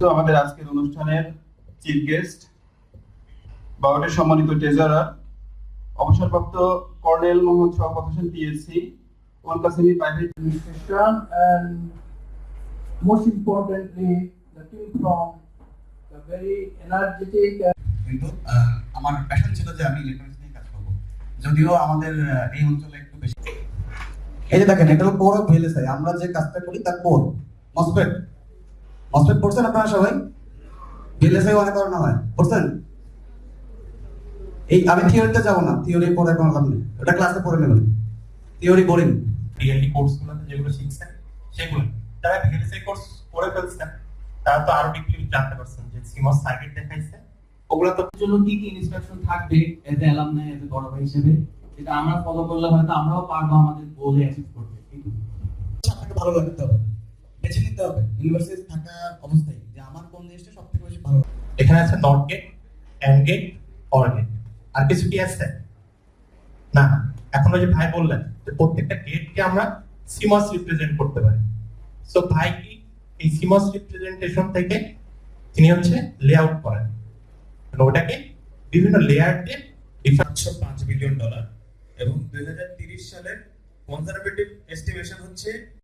তো আমাদের আজকের অনুষ্ঠানের চিফ গেস্ট বারোটির সম্মানিত ট্রেজারার অবসরপ্রাপ্ত colonel Mohammad Shawkat Hossain PSC one Qasemi private administration and most importantly, the team from the very energetic and কিন্তু আমার প্যাশন ছিল যে আমি ইলেকট্রনিক্স নিয়ে কাজ করব। যদিও আমাদের এই অঞ্চলে একটু বেশি এই যে দেখেন এটা হলো কোর অফ আমরা যে কাজটা করি তার কোর মসফেট পড়ছেন আপনারা সবাই? অনেক হয়। পড়ছেন? এই আমি থিওরিতে যাব না। থিওরি পড়ে কোনো লাভ নেই। ওটা ক্লাসে পড়ে নেবেন। থিওরি বোরিং রিয়েলি কোর্সগুলোতে যেগুলো শিখছেন সেগুলো। যারা ভিএলএসআই কোর্স করে ফেলছেন তারা তো আরও ডিপলি জানতে পারছেন যে সিমস সার্কিট দেখাইছে। ওগুলো তো জন্য কি কি ইনস্ট্রাকশন থাকবে as a alumni as a বড় ভাই হিসেবে? যেটা আমরা ফলো করলে হয়তো আমরাও পারব আমাদের গোলে অ্যাচিভ করতে। কিন্তু আপনাকে ভালো লাগতে হবে। বেছে নিতে হবে। ইউনিভার্সিটি থাকা অবস্থায় যে আমার কোন জিনিসটা সব থেকে বেশি ভালো এখানে আছে not gate and gate or gate আর কিছু কি আছে? না এখন ওই যে ভাই বললেন যে প্রত্যেকটা গেটকে আমরা সিমস রিপ্রেজেন্ট করতে পারি। সো ভাই কি এই সিমস রিপ্রেজেন্টেশন থেকে তিনি হচ্ছে লেআউট করেন। ওটাকে বিভিন্ন লেয়ার দিয়ে পাঁচশো পাঁচ বিলিয়ন ডলার এবং দুই সালের কনজারভেটিভ এস্টিমেশন হচ্ছে